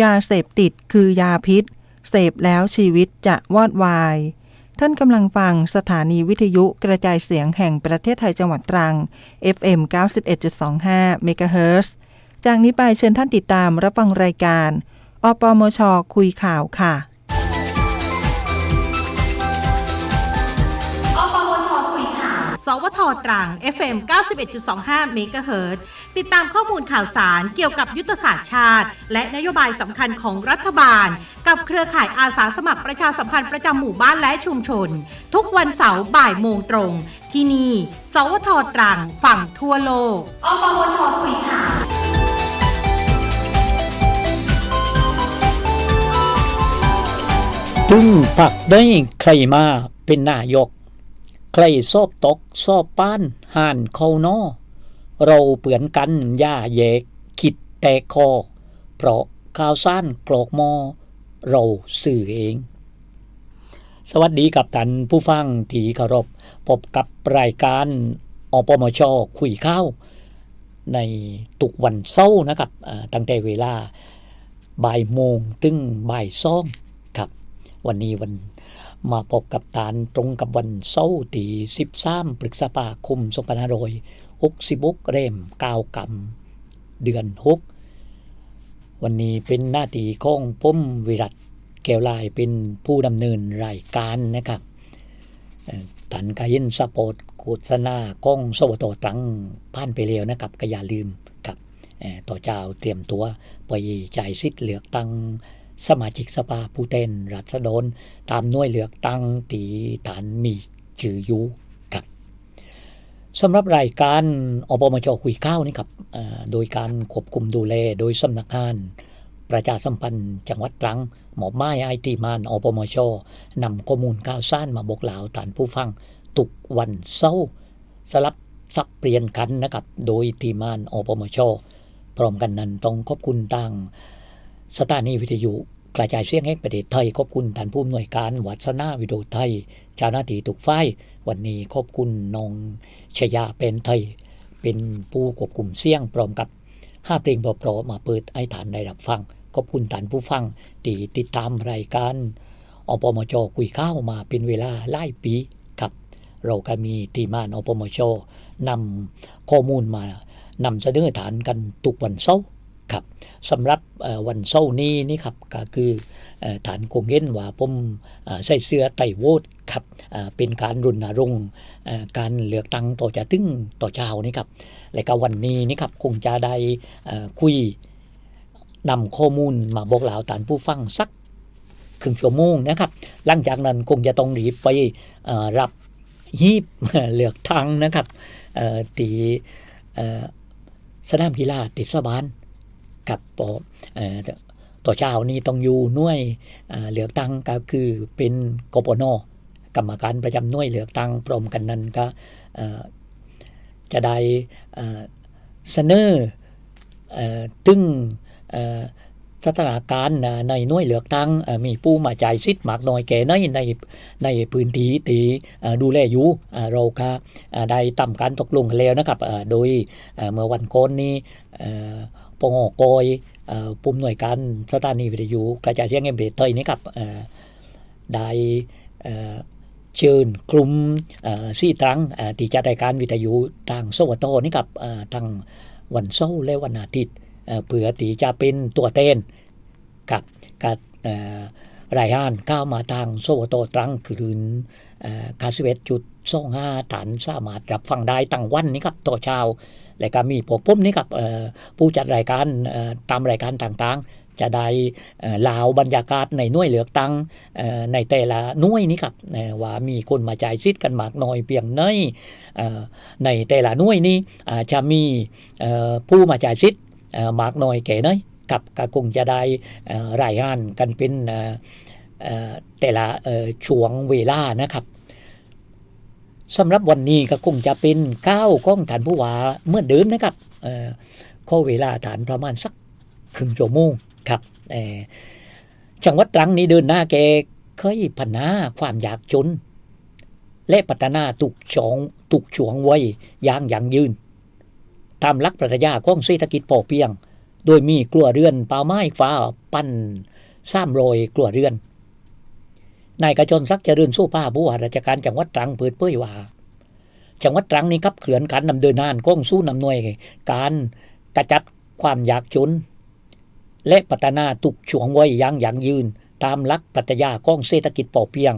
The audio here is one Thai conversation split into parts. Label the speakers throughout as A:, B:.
A: ยาเสพติดคือยาพิษ เสพแล้วชีวิตจะวอดวาย ท่านกำลังฟังสถานีวิทยุกระจายเสียงแห่งประเทศไทยจังหวัดตรัง FM 91.25เมกะเฮิรตซ์จากนี้ไปเชิญท่านติดตามรับฟังรายการ อปมช คุยข่าวค่ะ
B: สวทตรัง FM 91.25 เมกะเฮิรตซ์ติดตามข้อมูลข่าวสารเกี่ยวกับยุทธศาสตร์ชาติ และนโยบายสำคัญของรัฐบาล กับเครือข่ายอาสาสมัครประชาสัมพันธ์ประจำหมู่บ้านและชุมชน ทุกวันเสาร์บ่ายโมงตรง ที่นี่ สวทตรังฝั่งทั่วโลกอปมชคุยข่าว
C: ตึงผักได้ใครมาเป็นนายก ใครสอบตกสอบป้านห่านเขานอ เราเปือนกันย่าแยก คิดแต่คอ เพราะข่าวซ่านกรอกมอ เราสื่อเอง สวัสดีกับท่านผู้ฟังที่เคารพพบกับรายการอปมชคุยข้าว ในทุกวันเสาร์นะครับตั้งแต่เวลาบ่ายโมงถึงบ่ายสองครับ วันนี้วัน มาพบกับตานตรงกับวันเสาร์ที่13พฤษภาคม2566เริ่ม9กำเดือน 6 วันนี้เป็นหน้าที่ของผมวิรัตแก้วลายเป็นผู้ดำเนินรายการนะครับเอ่อท่านก็เห็นสปอร์ตโฆษณาก้องสวตตรังผ่านไปแล้วนะครับก็อย่าลืมครับต่อเจ้าเตรียมตัวไปจ่ายสิทธิ์เลือกตั้ง สมาชิกสภาผู้แทนราษฎรตามหน่วยเลือกตั้งตีฐานมีชื่ออยู่ครับสำหรับรายการอปมจคุยข้าวนี่ครับโดยการควบคุมดูแลโดยสำนักงานประชาสัมพันธ์จังหวัดตรังหมอบไม้ไอทีมานอปมชนำข้อมูลข่าวสารมาบอกล่าวฐานผู้ฟังทุกวันเสาร์สลับสับเปลี่ยนกันนะครับ โดยทีมานอปมชพร้อมกันนั้นต้องขอบคุณทางสถานีวิทยุ กระจายเสียงแห่งประเทศไทยขอบคุณท่านผู้อำนวยการวัฒนาวิดีโอไทยเจ้าหน้าที่ทุกฝ่ายวันนี้ขอบคุณน้องชยาเป็นไทย เป็นผู้ควบคุมเสียงพร้อมกับห้าเพลงเพราะๆมาเปิดให้ฐานได้รับฟัง ขอบคุณท่านผู้ฟังที่ติดตามรายการอปมจคุยข้าวมาเป็นเวลาหลายปีครับเราก็มีทีมานอปมชนำข้อมูลมานำเสนอฐานกันทุกวันเสาร์ ครับสำหรับวันเสาร์นี้นี่ครับก็คือฐานคงเห็นว่าผมใส่เสื้อไต่โวตครับเป็นการรุณรงค์การเลือกตั้งต่อจะตึงต่อเช้านี่ครับและก็วันนี้นี่ครับคงจะได้คุยนำข้อมูลมาบอกเล่าฐานผู้ฟังสักครึ่งชั่วโมงนะครับ หลังจากนั้นคงจะต้องรีบไปรับฮีบเลือกตั้งนะครับตีสนามกีฬาติดสบาน กับปอต่อเช้านี้ต้องอยู่หน่วยเอ่อเลือกตั้งก็คือเป็นกปนกรรมการประจำหน่วยเหลือกตั้งพร้อมกันนั้นก็จะได้เสนอเอ่อถึงสถานการณ์ในหน่วยเหลือกตั้งมีผู้มาจ่ายสิทธิ์มากน้อยแก่น้อยในในพื้นที่ที่เอ่อดูแลอยู่เราก็อ่าได้ทำการตกลงแล้วนะครับ โดยเมื่อวันก่อนนี้ ปงกอยเอ่อผู้อำนวยการสถานีวิทยุกระจายเสียงแห่งประเทศไทยนี่ครับได้เอ่อเชิญกลุ่มสี่ตรังที่จัดรายการวิทยุทางสวทนี่ครับทางวันเสาร์และวันอาทิตย์เอ่อเพื่อที่จะเป็นตัวเต้นกับกับเอ่อรายงานก้าวมาทางโซโตตรังคืนคาสิเวตจุดสองห้าฐานสามารถรับฟังได้ตั้งวันนี้ครับต่อเช้า และก็มีพวกผมนี่ครับผู้จัดรายการตามรายการต่างๆ จะได้ลาวบรรยากาศในหน่วยเหลือกตั้งในแต่ละหน่วยนี้ครับว่ามีคนมาจ่ายสิทกันมากน้อยเพียงไหนเอ่อในแต่ละหน่วยนี้จะมีผู้มาจ่ายสิทธิ์เอ่อมากน้อยแก่ไหนกับก็คงจะได้รายงานกันเป็นแต่ละช่วงเวลานะครับ สำหรับวันนี้ก็คงจะเป็นก้าวก้องฐานผู้ว่าเมื่อเดิมนะครับเอ่อข้อเวลาฐานประมาณสักครึ่งชั่วโมงครับเอ่อจังหวัดตรังนี้เดินหน้าแกเคยพัฒนาความยากจน และพัฒนาตุกชองตุกช่วงไว้อย่างยั่งยืน ตามหลักปรัชญาของเศรษฐกิจพอเพียง โดยมีกลัวเรือนป่าไม้ฟ้าปั้นซ้ำรอยกลัวเรือน นายกระจรศักเจริญสู้ป้าผู้ว่าราชการจังหวัดตรังเปิดเผยว่าจังหวัดตรังนี้ครับเขื่อนการนำเดินนานก้องสู้นำหน่วย การกระจัดความยากจน และพัฒนาตุกช่วงไว้อยังยั่งยืน ตามหลักปรัชญาก้องเศรษฐกิจพอเพียง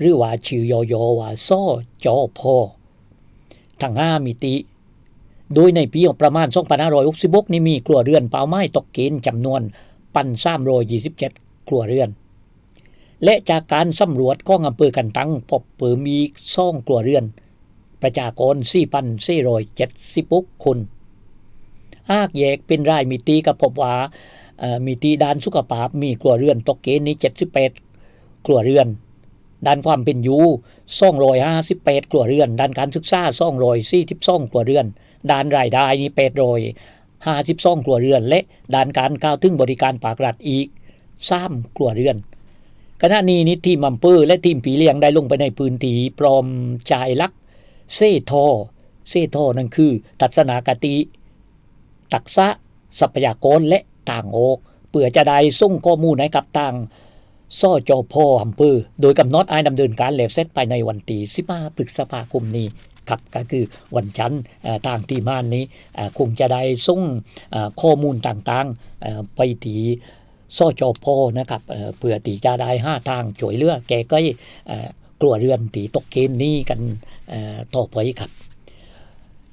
C: หรือว่าชื่อยอยว่าซ้อจอพอทั้งห้ามิติ โดยในปีประมาณ2566นี้มีครัวเรือนเป่าไม้ตกเกณฑ์จำนวนปัน327 ครัวเรือน และจากการสำรวจของอำเภอกันตังพบเปิดมีซ่องครัวเรือน ประชากร 4,476 คนหากแยกเป็นรายมิติก็พบว่ามิติด้านสุขภาพมีครัวเรือนตกเกณฑ์นี้ 78ครัวเรือน ด้านความเป็นอยู่258ครัวเรือน ด้านการศึกษา242ครัวเรือน ด้านรายได้นี่852ครัวเรือน และด้านการก้าวถึงบริการภาครัฐอีก3ครัวเรือน ขณะนี้นี่ทีมอำเภอและทีมปีเลี้ยงได้ลงไปในพื้นที่พร้อมจ่ายลักเซทอเซทอนั่นคือทัศนคติ ตักษะทรัพยากรและต่างออกเพื่อจะได้ส่งข้อมูลให้กับต่างซ่อจอพออำเภอโดยกำหนดอายดำเนินการแล้วเสร็จภายในวันที่15พฤษภาคมนี้ครับก็คือวันจันทร์เอ่อทางทีมานนี้คงจะได้ส่งข้อมูลต่างๆไปที่ ซ่อจอพอนะครับเอ่อเพื่อที่จะได้ห้าทางช่วยเลือกแกก็กลัวเรือนตีตกเกณฑ์นี้กันเอ่อต่อไปครับ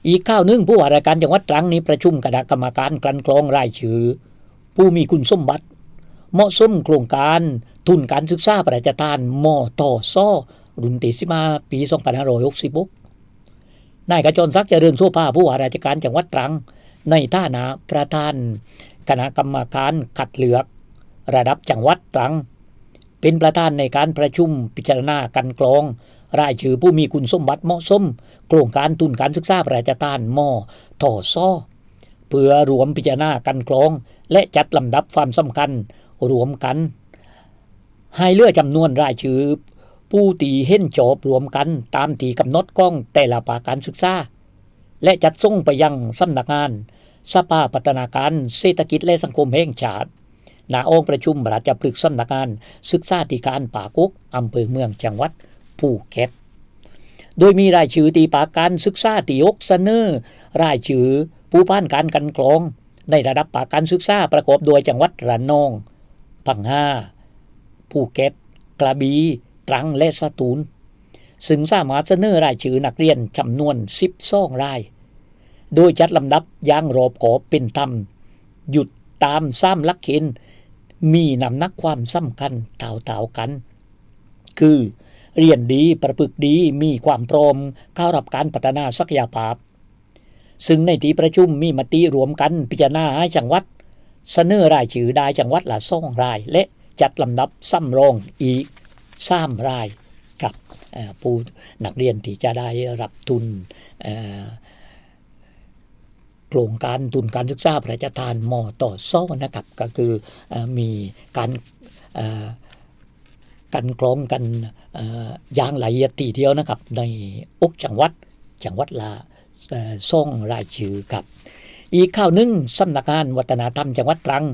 C: อีกข้าวหนึ่งผู้ว่าราชการจังหวัดตรังนี้ประชุมคณะกรรมการกลั่นกรองรายชื่อ ผู้มีคุณสมบัติ เหมาะสมโครงการทุนการศึกษาพระราทานมอต่อซ่อรุ่นที่สิมาปี2566นายกระจรศักดิ์เจริญโซภาผู้ว่าราชการจังหวัดตรัง ในฐานะประธานคณะกรรมการคัดเลือก ระดับจังหวัดตรัง เป็นประธานในการประชุมพิจารณากันกรอง รายชื่อผู้มีคุณสมบัติเหมาะสม โครงการทุนการศึกษาพระราทานมต่อซ่อเพื่อรวมพิจารณากันกรอง และจัดลำดับความสำคัญรวมกัน ให้เลือกจำนวนรายชื่อผู้ตีเห็นจบรวมกันตามตีกำหนดกล้องแต่ละภาคการศึกษาและจัดส่งไปยังสำนักงาน สภาพัฒนาการเศรษฐกิจและสังคมแห่งชาติ ณองค์ประชุมราชพฤกษ์สำนักงานศึกษาธิการป่ากกอำเภอเมืองจังหวัดภูเก็ต โดยมีรายชื่อตีปากการศึกษาตียกเสนอรายชื่อผู้ผ่านการกันกรอง ในระดับปากการศึกษาประกอบโดยจังหวัดระนองพังงาภูเก็ต กระบี่ตรังและสตูลซึ่งสามารถเสนอรายชื่อนักเรียนจำนวน 12 ราย โดยจัดลำดับอย่างรอบขอบเป็นธรรมหยุดตามซ้ำลักเกณฑ์ มีนำนักความสำคัญเต่าๆกัน คือ เรียนดีประพฤกดีมีความพร้อมเข้ารับการพัฒนาศักยภาพ ซึ่งในที่ประชุมมีมติรวมกันพิจารณาให้จังหวัด เสนอรายชื่อได้จังหวัดละสองราย และจัดลำดับซ้ำรองอีกสามรายกับผู้นักเรียนที่จะได้รับทุนอ โครงการทุนการศึกษาพระราชทานมอต่อซ่อนะครับก็คืออมีการกันกรองกันอย่างละเอียดทีเดียวนะครับ ในอกจังหวัดจังหวัดละซ่องรายชื่อครับ อีกข่าวหนึ่งสำนักงานวัฒนธรรมจังหวัดตรัง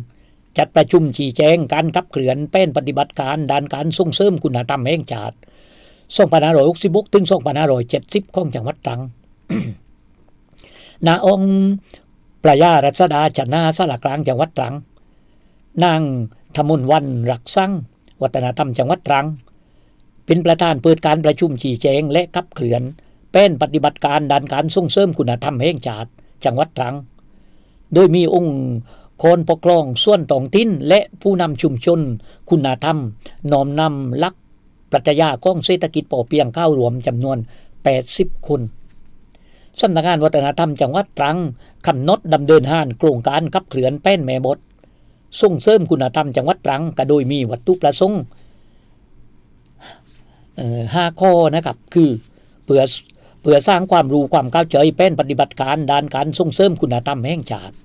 C: จัดประชุมชี้แจงการขับเคลื่อนแป้นปฏิบัติการด้านการส่งเสริมคุณธรรมแห่งชาติ2566ถึง2570 ของจังหวัดตรัง นาองค์ปรายารัศดาจันนาสลากลางจังหวัดตรังนางธมุนวันรักสั่งวัฒนธรรมจังหวัดตรัง เป็นประธานเปิดการประชุมชี้แจงและขับเคลื่อนแป้นปฏิบัติการด้านการส่งเสริมคุณธรรมแห่งชาติจังหวัดตรัง โดยมีองค์คนปกครองส่วนท้องถิ่นและผู้นำชุมชน คุณธรรมน้อมนำลักปรัชญาของเศรษฐกิจพอเพียงเข้ารวมจำนวน 80 คน สำนักงานวัฒนธรรมจังหวัดตรังกำหนดดำเนินห้านโครงการขับเคลื่อนแป้นแม่บท ส่งเสริมคุณธรรมจังหวัดตรังก็โดยมีวัตถุประสงค์เอ่อห้าข้อนะครับคือเพื่อเพื่อสร้างความรู้ความเข้าใจแป้นปฏิบัติการด้านการส่งเสริมคุณธรรมแห่งชาติ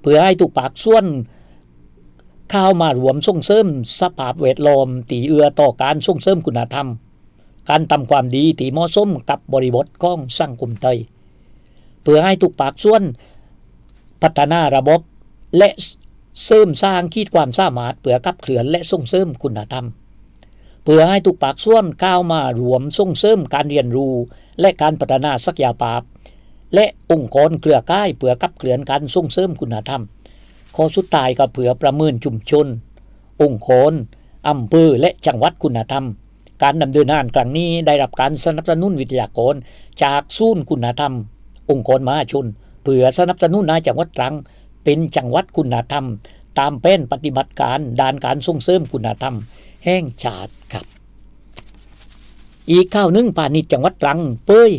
C: เพื่อให้ทุกปากส่วนเข้ามารวมส่งเสริมสภาพแวดล้อมตีเอือต่อการส่งเสริมคุณธรรม การทำความดีที่เหมาะสมกับบริบทของสังคมไทย เพื่อให้ทุกปากส่วนพัฒนาระบบและเสริมสร้างขีดความสามารถเพื่อกับเคลื่อนและส่งเสริมคุณธรรม เพื่อให้ทุกปากส่วนก้าวมารวมส่งเสริมการเรียนรู้และการพัฒนาศักยภาพ และองค์กรเครือข่ายเพื่อกับเคลื่อนการส่งเสริมคุณธรรมข้อสุดท้ายก็เพื่อประเมินชุมชน องค์กรอำเภอและจังหวัดคุณธรรม การดำเนินงานครั้งนี้ได้รับการสนับสนุนวิทยากรจากศูนย์คุณธรรม องค์กรมหาชน เพื่อสนับสนุนให้จังหวัดตรัง เป็นจังหวัดคุณธรรม ตามแผนปฏิบัติการด้านการส่งเสริมคุณธรรม แห่งชาติครับ อีกข้าวหนึ่งพาณิชย์จังหวัดตรัง เป้ย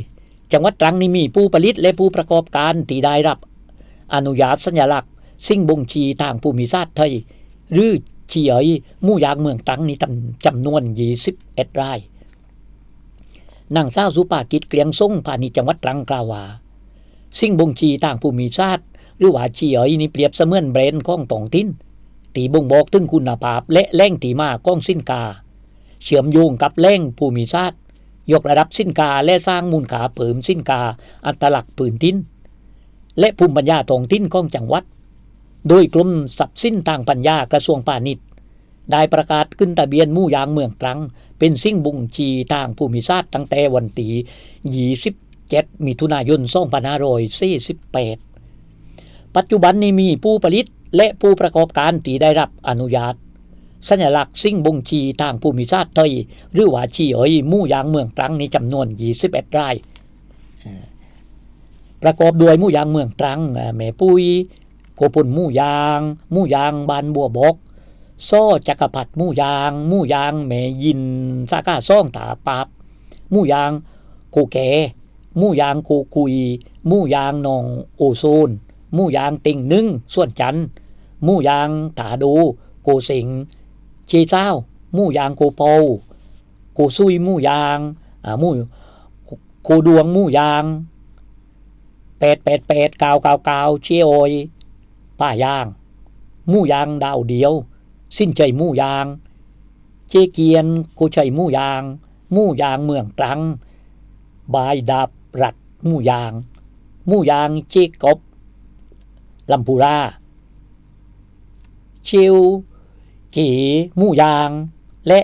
C: จังหวัดตรังนี่มีผู้ผลิตและผู้ประกอบการที่ได้รับ อนุญาตสัญลักษณ์ สิ่งบ่งชี้ทางภูมิศาสตร์ไทยหรือ เฉียยมู่ยางเมืองตรังนี่จำจำนวน21รายนางสาวสุภากิจเกลียงส่งพาณิจังหวัดตรังกล่าวว่าสิ่งบ่งชี้ทางภูมิศาตร์หรือว่าเฉียยนี่เปรียบเสมือนแบรนด์ของทองถิ่นตีบ่งบอกถึงคุณภาพ และแหล่งที่มาของสินค้าเชื่อมโยงกับแหล่งภูมิศาตร์ยกระดับสินค้าและสร้างมูลค่าเพิ่มสินค้าอัตลักษณ์พื้นถิ่นและภูมิปัญญาทองถิ่นของจังหวัด โดยกรมทรัพย์สินทางปัญญากระทรวงพาณิชย์ได้ประกาศขึ้นทะเบียนมู่ยางเมืองตรัง เป็นสิ่งบ่งชี้ทางภูมิศาสตร์ตั้งแต่วันที่27มิถุนายน2548 ปัจจุบันนี้มีผู้ผลิตและผู้ประกอบการที่ได้รับอนุญาต สัญลักษณ์สิ่งบ่งชีทางภูมิศาสตร์ไทยหรือว่าชีเอ๋ยมู่ยางเมืองตรังในจำนวน 21 รายเอ่อประกอบด้วยมู่ยางเมืองตรังแม่ปุย โกปุ่นมู่ยาง มู่ยางบานบัวบกซ้อจักรพัดมู่ยาง มู่ยางแม่ยินสาก้าซ่องตาปาบมู่ยางโกแกมู่ยางโกคุย มู่ยางนองโอโซน มู่ยางติ่งนึ่งส่วนจันมู่ยางตาดู โกสิงเชเจ้า มู่ยางโกโปโกซุยมู่ยางอ่ามู่โกดวงมู่ยางแปดแปดแปดเกาเกาเกาเชียโอย ป้ายาง มู่ยางดาวเดียว สิ้นใจมู่ยาง เจเกียนกชัยหมู่ยาง มู่ยางเมืองตรัง บายดาบรัดมู่ยาง มู่ยางเจกบลำพูราชิวจีหมู่ยาง และ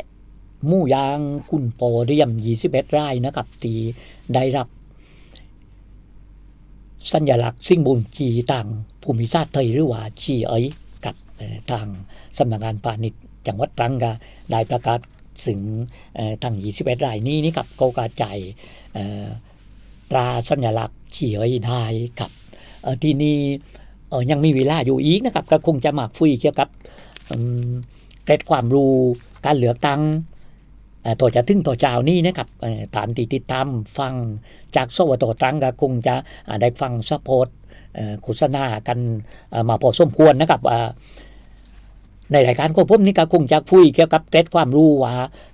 C: มู่ยางคุณปอเรียม 21รายนะครับที่ได้รับ สัญลักษณ์สิ่งบ่งชี้ต่างภูมิศาสตร์ไทยหรือว่าชีเอ๋ยกับทางสำนักงานพาณิชย์จังหวัดตรังก็ได้ประกาศถึงเอ่อทาง21รายนี้นี่ครับโกกระจายตราสัญลักษณ์ชีเอ๋ยได้ครับที่นี่ยังมีเวลาอยู่อีกนะครับ ก็คงจะมาคุยเกี่ยวกับเกร็ดความรู้การเหลือตัง ต่อจะถึงต่อเจ้านี่นะครับฐานติติดตามฟังจากสวตตรังก็คงจะได้ฟังสปอร์ตโฆษณากันมาพอสมควรนะครับในรายการของผมนี่ก็คงจะคุยเกี่ยวกับเกร็ดความรู้ว่า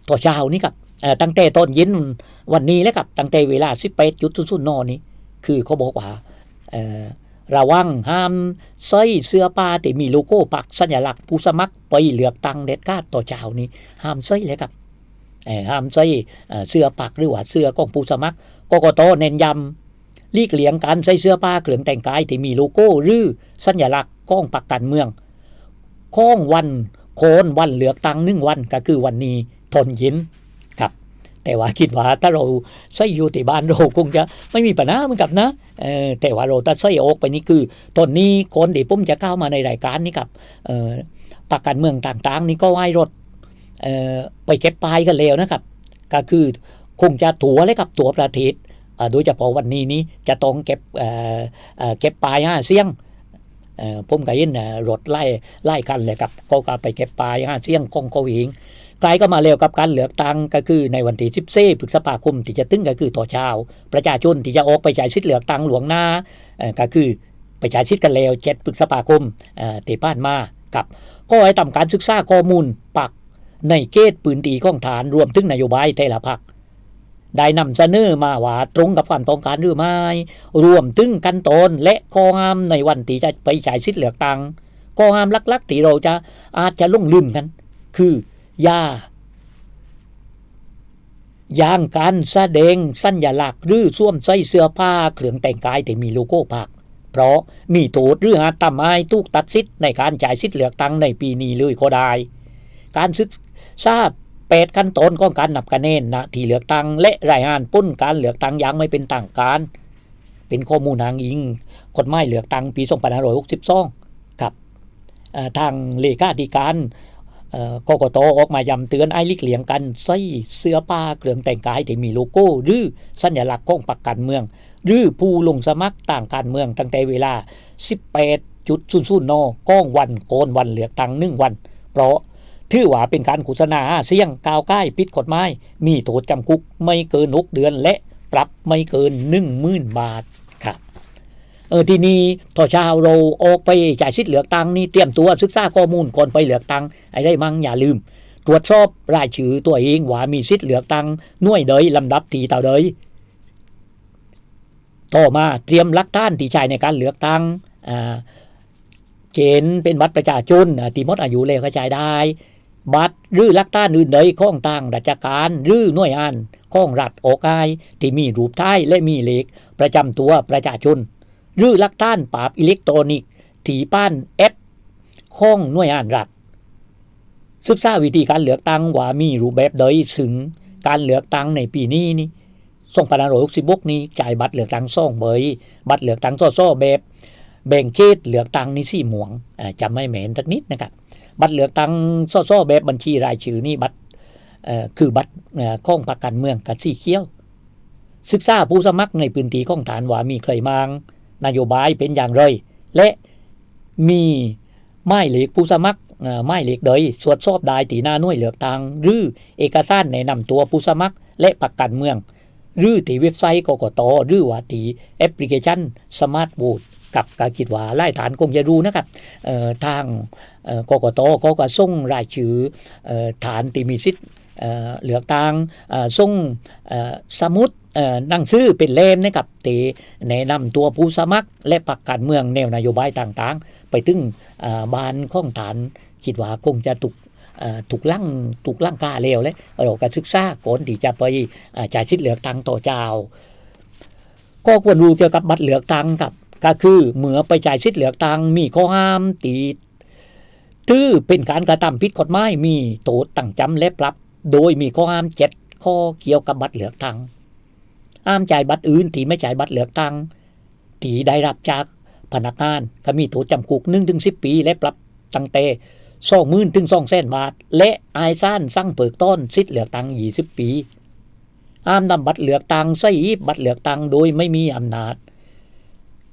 C: ต่อเช้านี่ครับตั้งแต่ตอนเย็นวันนี้แล้วครับตั้งแต่เวลา18จุดศูนย์นนี้ คือเขาบอกว่าระวังห้ามใส่เสื้อผ้าที่มีโลโก้ปักสัญลักษณ์ผู้สมัครไปเลือกตั้งเด็ดขาดต่อเจ้านี้ห้ามใส่เลยครับ ห้ามใส่เอ่เสื้อปักหรือว่าเสื้อของผู้สมัครกกตเน้นย้ำลีกเลี่ยงการใส่เสื้อผ้าเครื่องแต่งกายที่มีโลโก้หรือสัญลักษณ์ของพรรคการเมืองข้องวันโคนวันเลือกตั้งหนึ่งวันก็คือวันนี้ทนยินครับ แต่ว่าคิดว่าถ้าเราใส่อยู่ที่บ้านเราคงจะไม่มีปัญหาเหมือนกับนะเออแต่ว่าเราตัดใส่ออกไปนี่คือตอนนี้คนที่ผมจะเข้ามาในรายการนี่ครับเออปากการเมืองต่างๆ นี่ก็ไหว้รถ ไปเก็บปลายกันแล้วนะครับ ก็คือคงจะถัวเลยกับตัวประเทศโดยเฉพาะวันนี้นี้จะต้องเก็บเก็บปลายห้าเสียงเอ่อผมก็เห็นรถไล่ไล่กันเลยครับก็กไปเก็บปลายห้าเสียงของเขาเองใกล้ก็มาเร็วกับการเหลือกตังก็คือในวันที่ 14พฤษภาคมที่จะตึงก็คือต่อเช้า ประชาชนที่จะออกไปใช้สิทธิ์เหลือกตังหลวงหน้าก็คือไปใช้สิทธิ์กันแล้ว7พฤษภาคมเอ่อที่ผ่านมากับก็ให้ทำการศึกษาข้อมูลปัก ในเกตปืนตีของฐานรวมถึงนโยบายแต่ละพักได้นำเสนอมาว่าตรงกับความต้องการหรือไม่ รวมถึงขั้นตนและข้อห้ามในวันที่จะไปใช้สิทธิ์เหลือกตังข้อห้ามลักๆที่เราจะอาจจะลุ่งลืมกัน คือยาอย่างการแสดงสัญลักษณ์หรือสวมใส่เสื้อผ้าเครื่องแต่งกายที่มีโลโก้พรรคเพราะมีโทษหรืออาจทำให้ถูกตัดสิทธิ์ในการจ่ายสิทธิ์เลือกตั้งในปีนี้เลยก็ได้ การศึก ษาแปดขั้นตอนของการนับคะแนนนะที่เลือกตั้งและรายงานพ้นการเลือกตั้งอย่างไม่เป็นทางการ เป็นข้อมูลนางอิงกฎหมายเลือกตั้งปี2562ครับเอ่อทางเลขาธิการกกตออกมาย้ำเตือนไอ้ลิกเหลียงกันใส่เสื้อผ้าเครื่องแต่งกายที่มีโลโก้ หรือสัญลักษณ์ของพรรคการเมือง หรือผู้ลงสมัครต่างการเมืองตั้งแต่เวลา 18.00นก้องวันโกนวันเลือกตั้งหนึ่งวัน เพราะ ถือว่าเป็นการโฆษณาหาเสี่ยงกาวใกล้ปิดกฎหมายมีโทษจำคุกไม่เกิน6เดือนและปรับไม่เกิน10,000บาทครับเออทีนี้ต่อเช้าเราออกไปจ่ายสิทธิ์เลือกตังนี่เตรียมตัวศึกษาข้อมูลก่อนไปเหลือกตังไอ้ได้มั่งอย่าลืม ตรวจสอบรายชื่อตัวเองว่ามีสิทธิ์เลือกตังหน่วยใดลำดับที่เท่าใดต่อมาเตรียมลักฐานที่ใช้ในการเหลือกตังอ่าเกณฑ์เป็นบัตรประชาชนอ่าที่มดอายุแล้วก็ใช้ได้ บัตรหรือลักฐานอื่นใดของต่างราชการหรือหน่วยงานของรัฐออกายที่มีรูปท้ายและมีเลขประจำตัวประชาชน หรือลักฐานปราบอิเล็กทรอนิกส์ที่ป้านแอปของหน่วยงานรัฐศึกษาวิธีการเลือกตั้งว่ามีรูปแบบใดถึงการเลือกตั้งในปีนี้นี่2566นี้จ่ายบัตรเลือกตั้งซ่องใบยบัตรเลือกตั้งซ่อๆแบบแบ่งเขตเลือกตั้งนี่สี่หมวงอ่าจำไม่เหม็นสักนิดนะครับ บัตรเหลือตังซ่อๆแบบบัญชีรายชื่อนี่บัตรเอ่อคือบัตรเอ่อของพรรคการเมืองกับสีเขียว ศึกษาผู้สมัครในพื้นที่ของฐานว่ามีใครมาง นโยบายเป็นอย่างไร และมีไม้เหล็กผู้สมัครไม้เหล็กใดสวดสอบได้ตีหน้าหน่วยเหลือกตังหรือเอกสารแนะนำตัวผู้สมัคร และพรรคการเมือง หรือที่เว็บไซต์กกตหรือว่าที่แอปพลิเคชันสมาร์ทโหวต กับการคิดว่าไล่ฐานคงจะรู้นะครับทางกกตก็ก็ส่งรายชื่อฐานที่มีสิทธิ์เอ่อเลือกตั้งส่งสมุดเอ่งสือเป็นเล่มนะครับที่แนะนำตัวผู้สมัคร และพรรคการเมืองแนวนโยบายต่างๆ ไปถึงบ้านของฐาน คิดว่าคงจะถูกถูกลั่งถูกลั่งกาเลวเลยเราก็ศึกษาก่อนที่จะไปจ่ายสิทธิ์เลือกตังต่อเจ้า ก็ควรรู้เกี่ยวกับบัตรเหลือกตังครับ ก็คือเมื่อไปจ่ายสิทธิ์เลือกตังมีข้อห้ามตีตื้อเป็นการกระทำผิดกฎหมายมีโทษตั้งจำและปรับ โดยมีข้อห้ามเจ็ดข้อเกี่ยวกับบัตรเหลือกตังห้ามจ่ายบัตรอื่นที่ไม่จ่ายบัตรเหลือกตังที่ได้รับจากพนักงานก็มีโทษจำคุกหนึ่งถึงสิบปี และปรับตั้งแต่สองหมื่นถึงสองแสนบาท และอายซ่านสั่งเปิกต้นสิทธิ์เหลือกตังยี่สิบปีห้ามนำบัตรเหลือกตังใส่บัตรเหลือกตังโดยไม่มีอำนาจ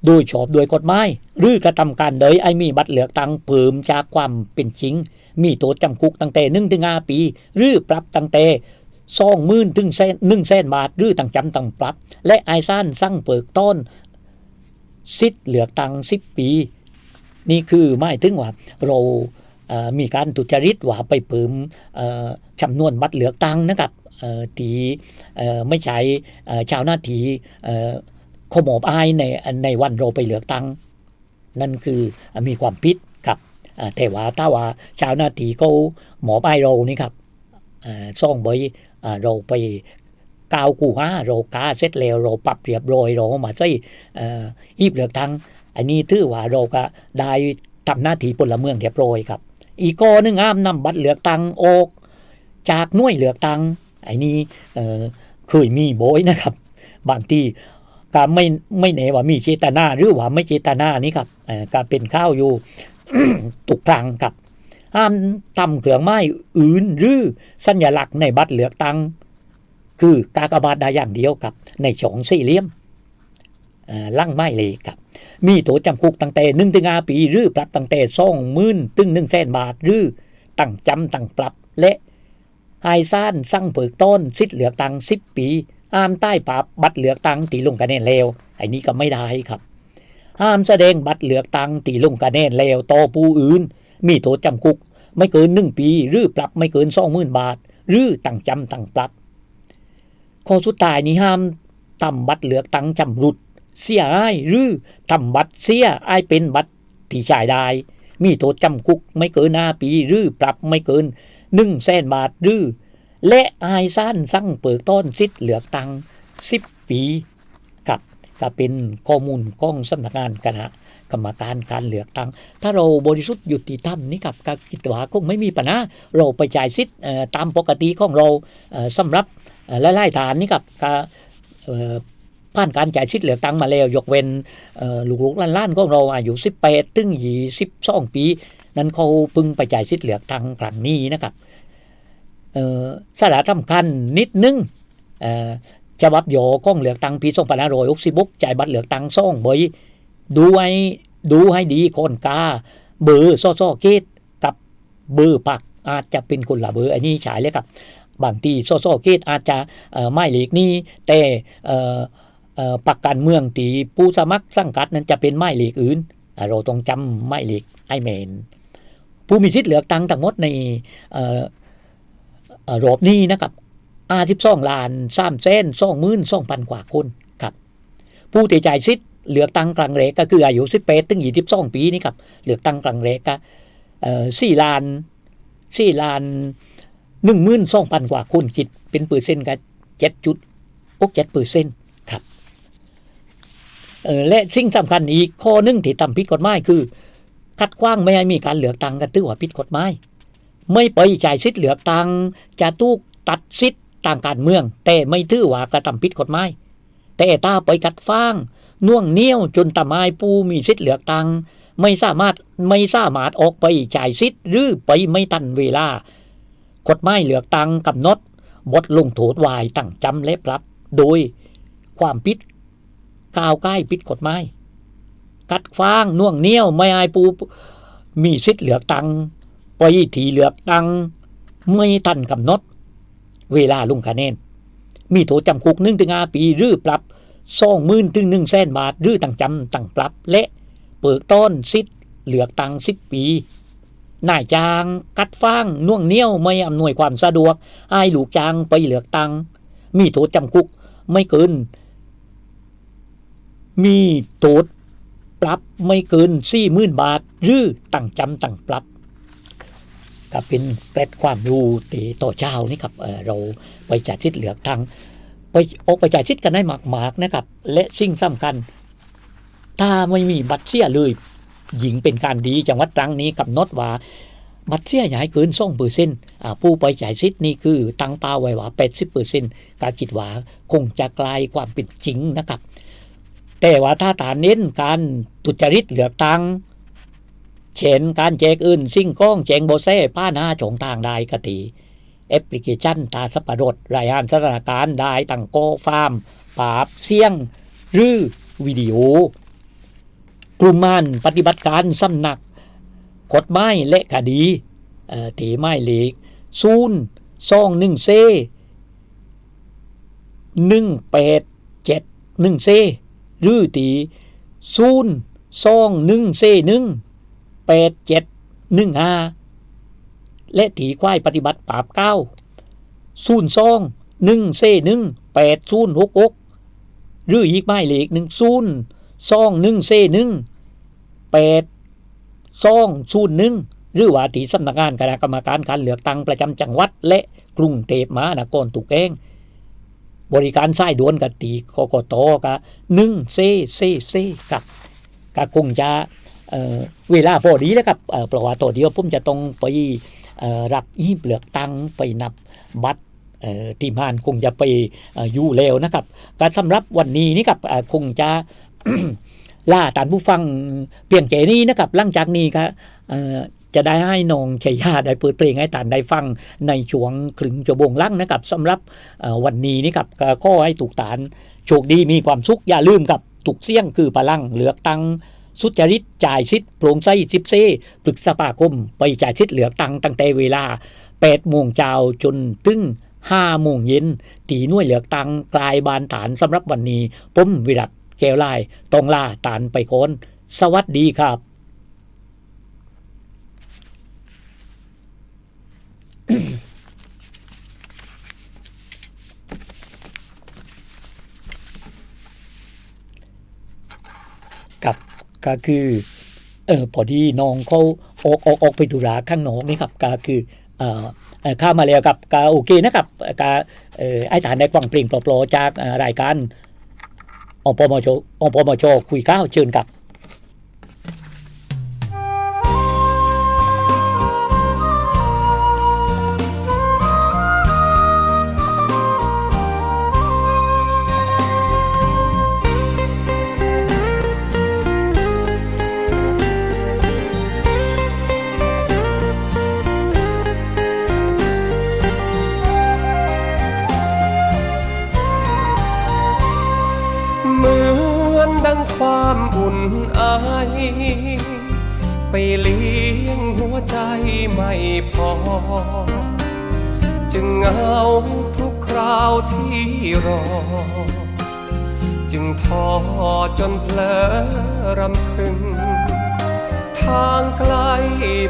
C: โดยชอบโดยกฎหมายหรือกระทำการใดไอ้มีบัตรเหลือกตั้งเพิ่มจากความเป็นจริง มีโทษจำคุกตั้งแต่หนึ่งถึงห้าปี หรือปรับตั้งแต่สองหมื่นถึงแสนหนึ่งแสนบาท หรือตั้งจำตั้งปรับ และไอ้ซ่านสั่งเปิกต้นสิทธิ์เลือกตังสิบปี นี่คือหมายถึงว่าเรามีการทุจริตว่าไปเพิ่มจำนวนบัตรเหลือกตังนะครับเอ่อที่เอ่อไม่ใช้เอ่อชาวนาทีเอ่อ ขโมบอายในในวันเราไปเลือกตั้ง นั่นคือมีความผิดครับอ่าแต่ว่าถ้าว่าชาวนาทีเขาหมอบอายเรานี่ครับซ่องใบอ่าเราไปกาวกูห้าเรากาเสร็จแล้วเราปรับเรียบร้อยเรามาใส่อีบเลือกตั้ง อันนี้ถือว่าเราก็ได้ทำหน้าที่พลเมืองเรียบร้อยครับ อีกกอนึงห้ามนำบัตรเลือกตั้งออกจากหน่วยเลือกตั้งไอ้นี่เคยมีโบยนะครับ บางที ก็ไม่ไม่แน่ว่ามีเจตนาหรือว่าไม่เจตนานี่ครับเอ่อก็เป็นข้าวอยู่ตุกครั้งครับห้ามทำเครื่องไม้อื่นหรือสัญลักษณ์ในบัตรเลือกตั้งคือกากบาทได้อย่างเดียวครับ ในช่องสี่เหลี่ยมเอ่อลั่งไม้เลยครับ มีโทษจำคุกตั้งแต่หนึ่งถึงห้าปี หรือปรับตั้งแต่สองหมื่นถึงหนึ่งแสนบาท หรือตั้งจำตั้งปรับและไฮซ่านสั่งเปิกต้นสิทธิ์เลือกตั้งสิบปี ห้ามใต้ปับบัตรเหลือกตังตีลงคะแนนเลวไอ้นี้ก็ไม่ได้ครับ ห้ามแสดงบัตรเหลือกตังตีลงคะแนนเลวต่อผู้อื่น มีโทษจำคุก ไม่เกินหนึ่งปี หรือปรับไม่เกินสองหมื่นบาท หรือตั้งจำตั้งปรับข้อสุดท้ายนี้ห้ามทำบัตรเหลือกตังจำรุด เสียหายหรือทำบัตรเสียอายเป็นบัตรที่ใช้ได้ มีโทษจำคุก ไม่เกินห้าปี หรือปรับไม่เกินหนึ่งแสนบาทหรือ และอายซ่านสั่งเปิกต้นสิทธิ์เลือกตังสิบปีกับก็เป็นข้อมูลของสำนักงานคณะกรรมการการเหลือกตั้ง ถ้าเราบริสุทธิ์ยุติธรรมนี่กับก็คิดว่าคงไม่มีปัญหาเราไปจ่ายสิทธิ์ตามปกติของเราเอ่อสำหรับเอ่อหลายๆฐานนี่กับก็เอ่อผ่านการจ่ายสิทธิ์เลือกตั้งมาแล้ว ยกเว้นลูกๆล้านๆของเราอายุ18ถึง22 ปี นั้นเขาพึงไปจ่ายสิทธิ์เลือกตั้งครั้งนี้นะครับ สาระสำคัญนิดนึงฉบับโยก้องเหลือกตั้งปี2566จ่ายบัตรเลือกตังซ่องใบดูให้ดูให้ดีคนกาเบอร์ซ่อซ่อเกตกับเบอร์ปักอาจจะเป็นคนละเบอร์อันนี้ฉายเลยครับบางทีซ่อซ่อเกตอาจจะไม่เหล็กนี้แต่ปักการเมืองตีผู้สมัครสังกัดนั้นจะเป็นไม้เหล็กอื่นเราต้องจำไม้เหล็กไอแมนผู้มีสิทธิ์เลือกตังทั้งหมดในเรอบนี้นะครับอาสิบสองล้านสามแสนสองหมื่นสองพันกว่าคนครับ ผู้ที่จ่ายสิทธิ์เลือกตั้งกลางเรกก็คืออายุสิบแปดถึงยี่สิบสองปีนี่ครับเลือกตั้งกลางเรกก็สี่ล้านสี่ล้านหนึ่งหมื่นสองพันกว่าคนคิดเป็นเปอร์เซ็นต์ก็เจ็ดจุดอกเจ็ดเปอร์เซ็นต์ครับและสิ่งสำคัญอีกข้อหนึ่งที่ทำผิดกฎหมายคือ คัดขว้างไม่ให้มีการเลือกตั้งกันถือว่าผิดกฎหมาย ไม่ไปจ่ายสิทธิ์เหลือตังจะถูกตัดสิทธิ์ทางการเมือง แต่ไม่ถือว่ากระทำผิดกฎหมายแต่ถ้าไปกัดฟางน่วงเหนี้ยวจนทำให้ผู้มีสิทธิ์เหลือตังไม่สามารถไม่สามารถออกไปจ่ายสิทธิ์หรือไปไม่ทันเวลากฎหมายเลือตังกำหนดบทลงโทษวายตั้งจำและปรับ โดยความผิดก้าวใกล้ผิดกฎหมายกัดฟางน่วงเหนี้ยวไม่ให้ปูมีสิทธิ์เหลือตัง ไปทีเลือกตังไม่ทันกำหนด เวลาลงคะแนน มีโทษจำคุกหนึ่งถึงห้าปี หรือปรับสองหมื่นถึงหนึ่งแสนบาท หรือตั้งจำตั้งปรับ และเปิดต้นสิทธิ์เหลือกตังสิบปีนายจ้างกัดฟ้างน่วงเหนี้ยวไม่อำนวยความสะดวกให้ลูกจ้างไปเหลือกตัง มีโทษจำคุกไม่เกิน มีโทษปรับไม่เกินสี่หมื่นบาท หรือตั้งจำตั้งปรับ ก็เป็นเกร็ดความรู้ตีต่อเจ้านี่ครับเราไปจ่ายสิทธิ์เหลือกทางไปออกไปจ่ายสิทธิ์กันได้มากๆนะครับ และสิ่งสำคัญ ถ้าไม่มีบัตรเสียเลยหญิงเป็นการดีจังหวัดตรังนี้กำหนดว่า บัตรเสียอย่าให้เกินสองเปอร์เซ็นต์ผู้ไปจ่ายสิทธิ์นี่คือตั้งเป้าไว้ว่าแปดสิบเปอร์เซ็นต์ก็คิดว่าคงจะกลายความเป็นจริงนะครับ แต่ว่าถ้าฐานเน้นการทุจริตเหลือตัง เช่นการแจกอื่นสิ่งก้องแจงโบเซ่ป้าหน้าจงทางได้กติแอปพลิเคชันตาสปรดรายงานสถานการณ์ได้ตั้งโกฟาร์มปราบเสียงหรือวิดีโอกลุ่มมันปฏิบัติการสำนักกฎหมายและคดีเอ่อถีไม้เหล็กซูนซองหนึ่งเซหนึ่งแปดเจ็ดหนึ่งเซหรือตีศูนย์สองหนึ่งเซหนึ่ง แปดเจ็ดหนึ่งห้าและถีควายปฏิบัติปราบเก้าศูนย์สองหนึ่งเซหนึ่งแปดศูนย์หกหกหรืออีกไม่เหล็กหนึ่งศูนย์สองหนึ่งเซหนึ่งแปดสองศูนย์หนึ่งหรือว่าที่สำนักงานคณะกรรมการการเลือกตั้งประจำจังหวัด และกรุงเทพมหานครถูกเองบริการสายด่วนกับตีกกตกะหนึ่งเซเซเซกับก็คงจะ เวลาพอดีแล้วครับเพราะว่าตัวเดียวผมจะต้องไปรับอีบเลือกตังไปนับบัตรเอ่อทีมานคงจะไปออยู่แล้วนะครับการสำหรับวันนี้นี่ครับคงจะล่าตานผู้ฟังเพียงแค่นี้นะครับหลังจากนี้ก็จะได้ให้นองชัยยาได้เปิดเพลงให้ตานได้ฟังในช่วงครึ่งชั่วโมงลังนะครับสำหรับวันนี้นี่ครับก็ขอให้ถูกฐานโชคดีมีความสุขอย่าลืมกับถูกเสี่ยงคือพลังเหลือกตัง สุจริตจ่ายชิดโปร่งใสสิบเซปรึกษาปาคม ไปจ่ายชิดเหลือตังตั้งแต่เวลา8โมงเช้าจนถึง5โมงเย็นตีน่วยเหลือตังกลายบานฐานสำหรับวันนี้ผมวิรัตแก้วลายตองลาตานไปก่อนสวัสดีครับ ก็คือเออพอดีน้องเขาออกออกออกไปธุระข้างนอกนี่ครับก็คือเอ่อข้ามาแล้วกับก็โอเคนะครับก็เอ่อไอ้ฐานได้ฟังเพลงปลอๆจากรายการอปมชอปมชคุยก้าวเชิญกับ
D: ทางไกล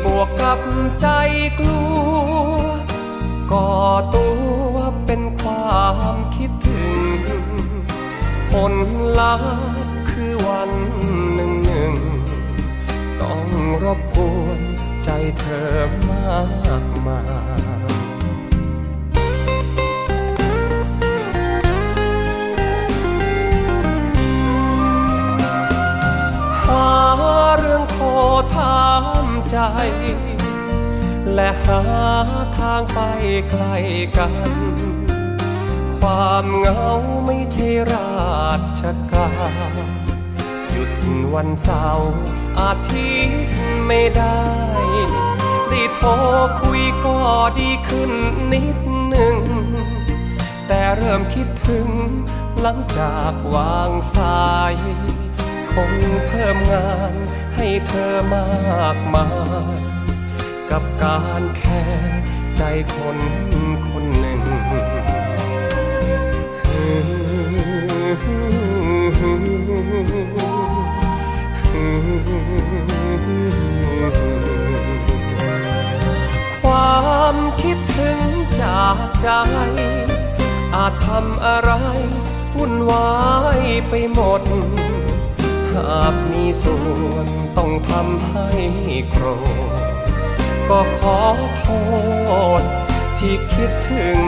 D: บวกกับใจกลัวก่อตัวเป็นความคิดถึง ผลลัพธ์คือวันหนึ่งหนึ่ง ต้องรบกวนใจเธอมากมายหาเรื่อง โทรถามใจ และหาทางไปไกลกัน ความเหงาไม่ใช่ราชการหยุดวันเสาร์อาทิตย์ไม่ได้ได้โทรคุยก็ดีขึ้นนิดหนึ่ง แต่เริ่มคิดถึงหลังจากวางสาย คงเพิ่มงานให้เธอมากมายกับการแค่ใจคนคนหนึ่งความคิดถึงจากใจ อาจทำอะไรวุ่นวายไปหมด หากมีส่วนต้องทำให้โกรธ ก็ขอโทษที่คิดถึง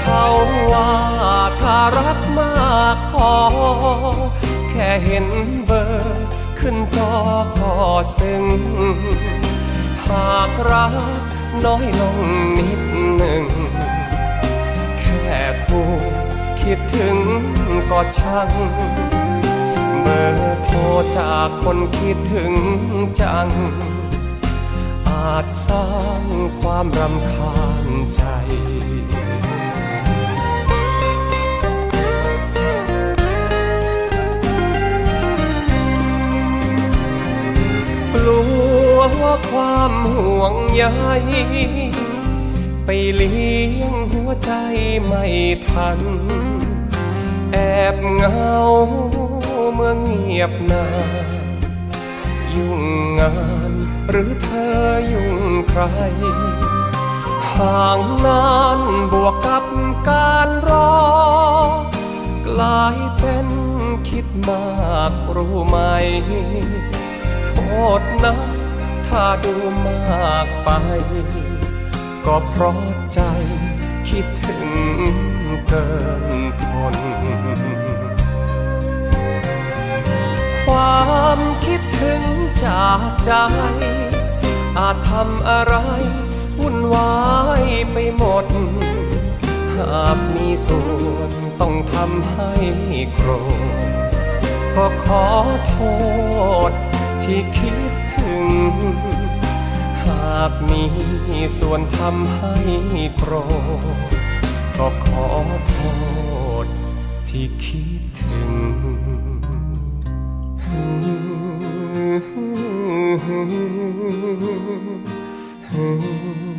D: เขาว่าถ้ารักมากพอ แค่เห็นเบอร์ขึ้นจอก็ซึ้ง หากรักน้อยลงนิดหนึ่ง แค่ถูกคิดถึงก็ช่าง บอร์โทรจากคนคิดถึงจัง อาจสร้างความรำคาญใจกลัวว่าความห่วงใยไปเลี้ยงหัวใจไม่ทัน แอบเหงา มื่อเงียบนานยุ่งงานหรือเธอยุ่งใคร ห่างนานบวกกับการรอกลายเป็นคิดมากรู้ไหม โทษนะถ้าดูมากไป ก็เพราะใจคิดถึงเกินทน ความคิดถึงจากใจ อาจทำอะไร วุ่นวายไปหมด หากมีส่วนต้องทำให้โกรธ ก็ขอโทษที่คิดถึง หากมีส่วนทำให้โกรธ ก็ขอโทษที่คิดถึง oh, oh, oh,